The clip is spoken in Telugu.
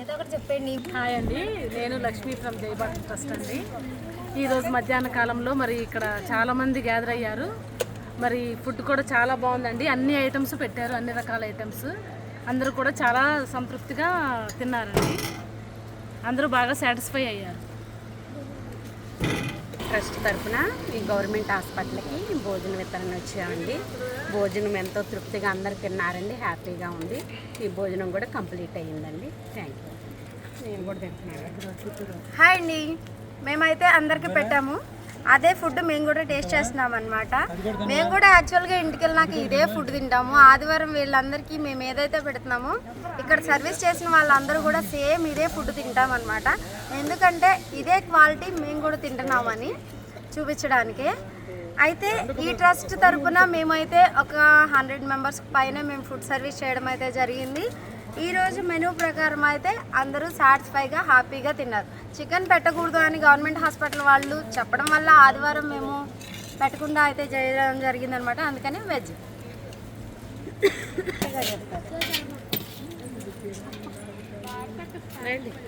ఏదో ఒకటి చెప్పండి హాయ్ అండి. నేను లక్ష్మీ ఫ్రమ్ జయబాట్ ట్రస్ట్ అండి. ఈరోజు మధ్యాహ్న కాలంలో మరి ఇక్కడ చాలామంది గ్యాదర్ అయ్యారు. మరి ఫుడ్ కూడా చాలా బాగుందండి. అన్ని ఐటమ్స్ పెట్టారు అన్ని రకాల ఐటమ్స్ అందరూ కూడా చాలా సంతృప్తిగా తిన్నారండి. అందరూ బాగా సాటిస్ఫై అయ్యారు. ట్రస్ట్ తరఫున ఈ గవర్నమెంట్ హాస్పిటల్కి భోజన వితరణ వచ్చామండి. భోజనం ఎంతో తృప్తిగా అందరు తిన్నారండి హ్యాపీగా ఉంది. ఈ భోజనం కూడా కంప్లీట్ అయ్యిందండి. థ్యాంక్ యూ నేను కూడా తింటున్నాను హాయ్ అండి. మేమైతే అందరికి పెట్టాము. అదే ఫుడ్ మేము కూడా టేస్ట్ చేస్తున్నాం అనమాట మేము కూడా యాక్చువల్గా ఇంటికి వెళ్ళినాక ఇదే ఫుడ్ తింటాము. ఆదివారం వీళ్ళందరికీ మేము ఏదైతే పెడుతున్నామో ఇక్కడ సర్వీస్ చేసిన వాళ్ళందరూ కూడా సేమ్ ఇదే ఫుడ్ తింటాం అనమాట ఎందుకంటే ఇదే క్వాలిటీ మేము కూడా తింటున్నామని చూపించడానికి. అయితే ఈ ట్రస్ట్ తరఫున మేమైతే ఒక హండ్రెడ్ మెంబర్స్ పైన మేము ఫుడ్ సర్వీస్ చేయడం అయితే జరిగింది. ఈరోజు మెనూ ప్రకారం అయితే అందరూ సాటిస్ఫైగా హ్యాపీగా తిన్నారు. చికెన్ పెట్టకూడదు అని గవర్నమెంట్ హాస్పిటల్ వాళ్ళు చెప్పడం వల్ల ఆదివారం మేము పెట్టకుండా అయితే చేయడం జరిగిందనమాట. అందుకని వెజ్.